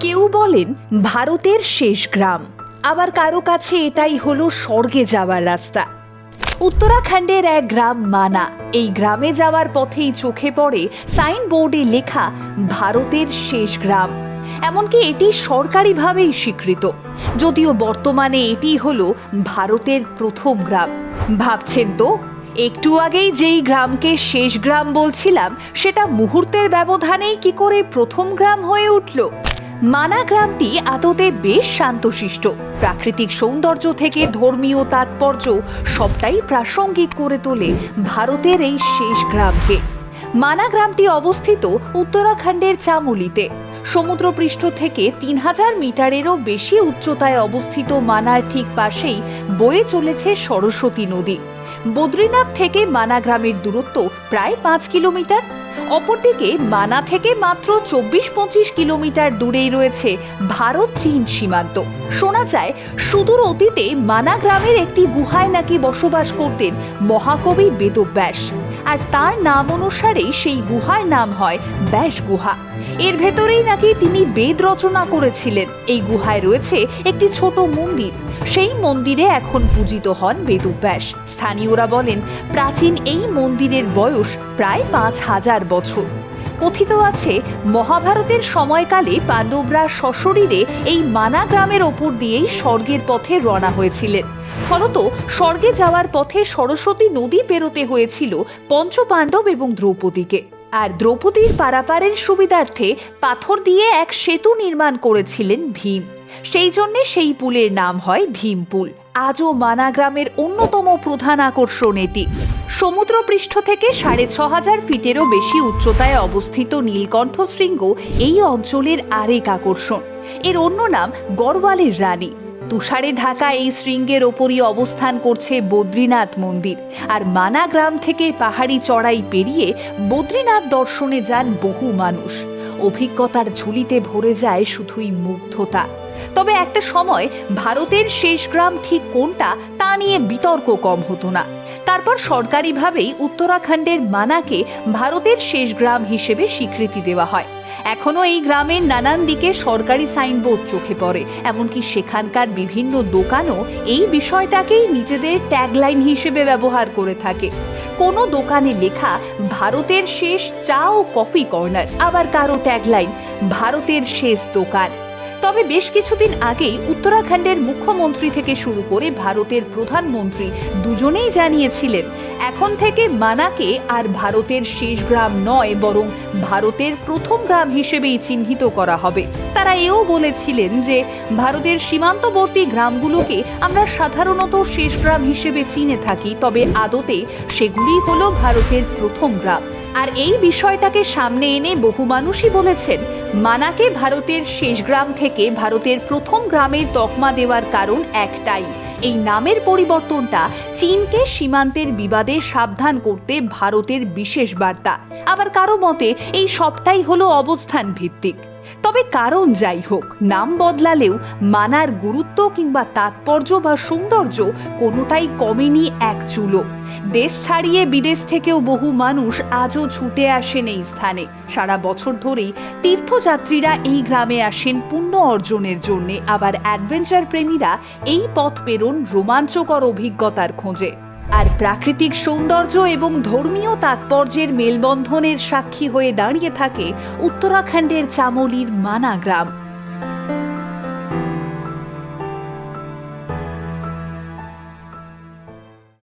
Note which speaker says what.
Speaker 1: কেউ বলেন ভারতের শেষ গ্রাম। আবার কারও কাছে এটাই হলো স্বর্গে যাওয়ার রাস্তা। উত্তরাখণ্ডের এক গ্রাম মানা। এই গ্রামে যাওয়ার পথেই চোখে পড়ে সাইনবোর্ডে লেখা, ভারতের শেষ গ্রাম। এমনকি এটি সরকারিভাবেই স্বীকৃত। যদিও বর্তমানে এটি হলো ভারতের প্রথম গ্রাম। ভাবছেন তো? একটু আগেই যেই গ্রামকে শেষ গ্রাম বলছিলাম, সেটা মুহূর্তের ব্যবধানেই কি করে প্রথম গ্রাম হয়ে উঠল? মানা গ্রামটি আদতে বেশ শান্তশিষ্ট। প্রাকৃতিক সৌন্দর্য থেকে ধর্মীয় তাৎপর্য সবটাই প্রাসঙ্গিক করে তোলে ভারতের এই শেষ গ্রামকে। মানা গ্রামটি অবস্থিত উত্তরাখণ্ডের চামুলিতে। সমুদ্রপৃষ্ঠ থেকে তিন হাজার মিটারেরও বেশি উচ্চতায় অবস্থিত মানার ঠিক পাশেই বয়ে চলেছে সরস্বতী নদী। বদ্রীনাথ থেকে মানা গ্রামের দূরত্ব প্রায় পাঁচ কিলোমিটার। অপরদিকে মানা থেকে মাত্র চব্বিশ পঁচিশ কিলোমিটার দূরেই রয়েছে ভারত চীন সীমান্ত। শোনা যায়, সুদূর অতীতে মানা গ্রামের একটি গুহায় নাকি বসবাস করতেন মহাকবি বেদব্যাস। আর তার নাম অনুসারেই সেই গুহার নাম হয় ব্যাস গুহা। এর ভেতরেই নাকি তিনি বেদ রচনা করেছিলেন। এই গুহায় রয়েছে একটি ছোট মন্দির। সেই মন্দিরে এখন পূজিত হন বেদব্যাস। স্থানীয়রা বলেন, প্রাচীন এই মন্দিরের বয়স প্রায় পাঁচ হাজার বছর। কথিত আছে, মহাভারতের সময়কালে পাণ্ডবরা সশরীরে এই মানা গ্রামের ওপর দিয়েই স্বর্গের পথে রওনা হয়েছিলেন। ফলত স্বর্গে যাওয়ার পথে সরস্বতী নদী পেরোতে হয়েছিল পঞ্চপাণ্ডব এবং দ্রৌপদীকে। আর দ্রৌপদীর পারাপারের সুবিধার্থে পাথর দিয়ে এক সেতু নির্মাণ করেছিলেন ভীম। সেই জন্যে সেই পুলের নাম হয় ভীমপুল। আজও মানা গ্রামের অন্যতম প্রধান আকর্ষণ এটি। সমুদ্রপৃষ্ঠ থেকে সাড়ে ছ হাজার ফিটেরও বেশি উচ্চতায় অবস্থিত নীলকণ্ঠ শৃঙ্গ এই অঞ্চলের আরেক আকর্ষণ। এর অন্য নাম গড়ওয়ালের রানী। তুষারে ঢাকা এই শৃঙ্গের ওপরই অবস্থান করছে বদ্রীনাথ মন্দির। আর মানা গ্রাম থেকে পাহাড়ি চড়াই পেরিয়ে বদ্রীনাথ দর্শনে যান বহু মানুষ। অভিজ্ঞতার ঝুলিতে ভরে যায় শুধুই মুগ্ধতা। তবে একটা সময় ভারতের শেষ গ্রাম ঠিক কোনটা তা নিয়ে বিতর্ক কম হতো না। তারপর সরকারিভাবেই উত্তরাখণ্ডের মানাকে ভারতের শেষ গ্রাম হিসেবে স্বীকৃতি দেওয়া হয়। এখনও এই গ্রামের নানান দিকে সরকারি সাইনবোর্ড চোখে পড়ে, এমনকি সেখানকার বিভিন্ন দোকানও এই বিষয়টাকেই নিজেদের ট্যাগলাইন হিসেবে ব্যবহার করে থাকে। কোনো দোকানে লেখা, ভারতের শেষ চা ও কফি কর্নার আবার কারও ট্যাগলাইন, ভারতের শেষ দোকান তবে বেশ কিছুদিন আগেই উত্তরাখণ্ডের মুখ্যমন্ত্রী থেকে শুরু করে ভারতের প্রধানমন্ত্রী দুজনেই জানিয়েছিলেন, এখন থেকে মানাকে আর ভারতের শেষ গ্রাম নয়, বরং ভারতের প্রথম গ্রাম হিসেবেই চিহ্নিত করা হবে। তারা এও বলেছিলেন যে, ভারতের সীমান্তবর্তী গ্রামগুলোকে আমরা সাধারণত শেষ গ্রাম হিসেবে চিনে থাকি, তবে আদতে সেগুলি হলো ভারতের প্রথম গ্রাম। আর এই বিষয়টাকে সামনে এনে বহু মানুষই বলেছেন, মানাকে ভারতের শেষ গ্রাম থেকে ভারতের প্রথম গ্রামের তকমা দেওয়ার কারণ একটাই। এই নামের পরিবর্তনটা চীনকে সীমান্তের বিবাদে সাবধান করতে ভারতের বিশেষ বার্তা। আবার কারও মতে, এই সবটাই হলো অবস্থান ভিত্তিক তবে কারণ যাই হোক, নাম বদলালেও মানার গুরুত্ব কিংবা তাৎপর্য বা সৌন্দর্য কোনোটাই কমেনি এক চুলো। দেশ ছাড়িয়ে বিদেশ থেকেও বহু মানুষ আজও ছুটে আসেন এই স্থানে। সারা বছর ধরেই তীর্থযাত্রীরা এই গ্রামে আসেন পুণ্য অর্জনের জন্য। আবার অ্যাডভেঞ্চার প্রেমীরা এই পথ পেরোন রোমাঞ্চকর অভিজ্ঞতার খোঁজে। আর প্রাকৃতিক সৌন্দর্য এবং ধর্মীয় তাৎপর্যের মেলবন্ধনের সাক্ষী হয়ে দাঁড়িয়ে থাকে উত্তরাখণ্ডের চামলির মানা গ্রাম।